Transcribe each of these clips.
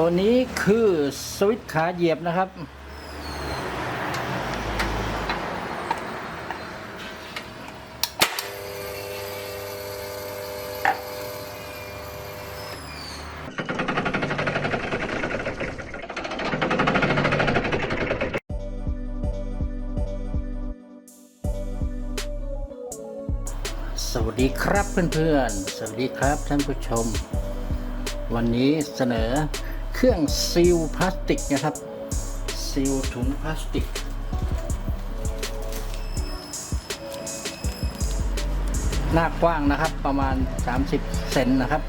ตัวนี้คือสวิตช์ขาเหยียบนะครับ สวัสดีครับเพื่อนๆ สวัสดีครับท่านผู้ชม วันนี้เสนอ เครื่องซีลพลาสติกนะครับ ซีลถุงพลาสติก หน้ากว้างนะครับประมาณ 30 เซนนะครับ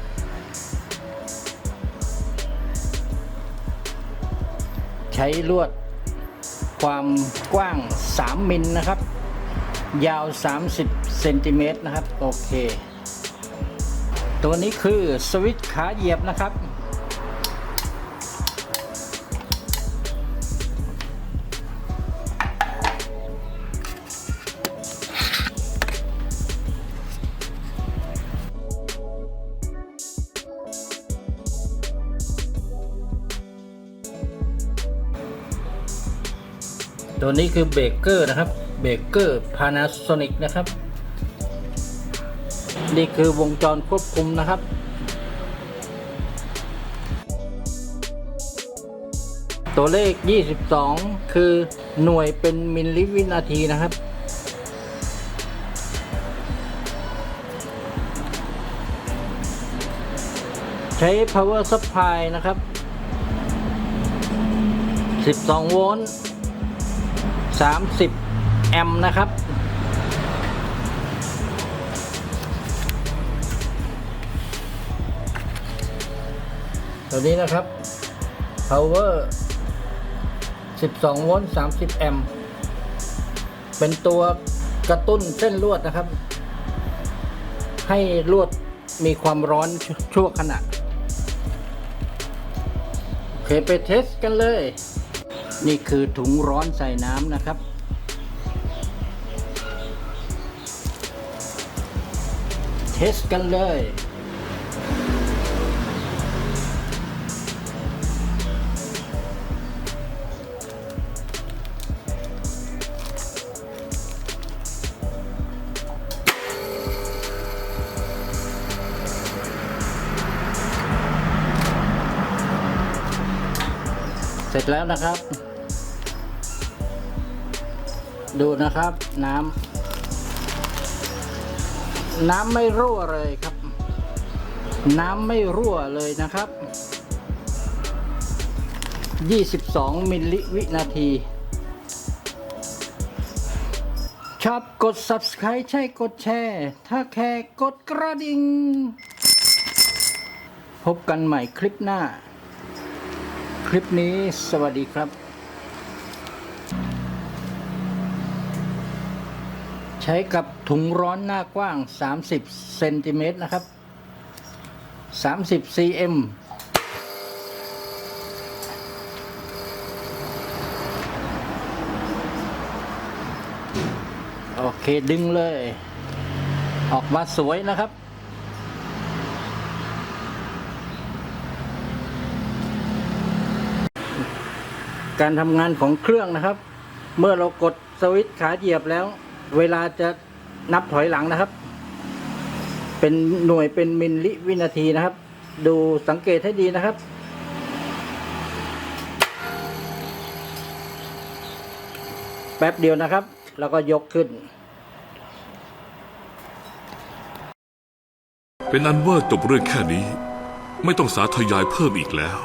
ใช้ลวดความกว้าง 3 มิลนะครับ ยาว 30 เซนติเมตรนะครับ โอเค ตัวนี้คือสวิตช์ขาเหยียบนะครับ ตัวนี้คือเบเกอร์นะครับเบเกอร์ Panasonic นะครับ นี่คือวงจรควบคุมนะครับตัวเลข 22 คือหน่วยเป็นมิลลิวินาทีนะครับ ใช้ power supply นะครับ 12 โวลต์ 30 แอมป์นะครับ ตัวนี้นะครับ power 12 โวลต์ 30 แอมป์ เป็นตัวกระตุ้นเส้นลวดนะครับ ให้ลวดมีความร้อนชชั่วขณะ โอเค ไปเทสกันเลย นี่คือถุงร้อนใส่น้ำนะครับ เทสกันเลย เสร็จแล้วนะครับ ดูนะครับน้ำน้ำไม่รั่วเลยครับ น้ำไม่รั่วเลยนะครับ 22 มิลลิวินาทีชอบกด subscribe ใช่กดแชร์ ถ้าแค่กดกระดิ่ง พบกันใหม่คลิปหน้า คลิปนี้สวัสดีครับ ช้กับถุงร้อนหน้ากว้าง 30เซนติเมตรนะครับ 30 cm โอเคดึงเลย ออกมาสวยนะครับ การทำงานของเครื่องนะครับ เมื่อเรากดสวิตช์ขาเหยียบแล้ว เวลาจะนับถอยหลังนะครับ เป็นหน่วยเป็นมิลลิวินาทีนะครับ ดูสังเกตให้ดีนะครับ แป๊บเดียวนะครับ แล้วก็ยกขึ้น เป็นอันว่าจบเรื่องแค่นี้ ไม่ต้องสาธยายเพิ่มอีกแล้ว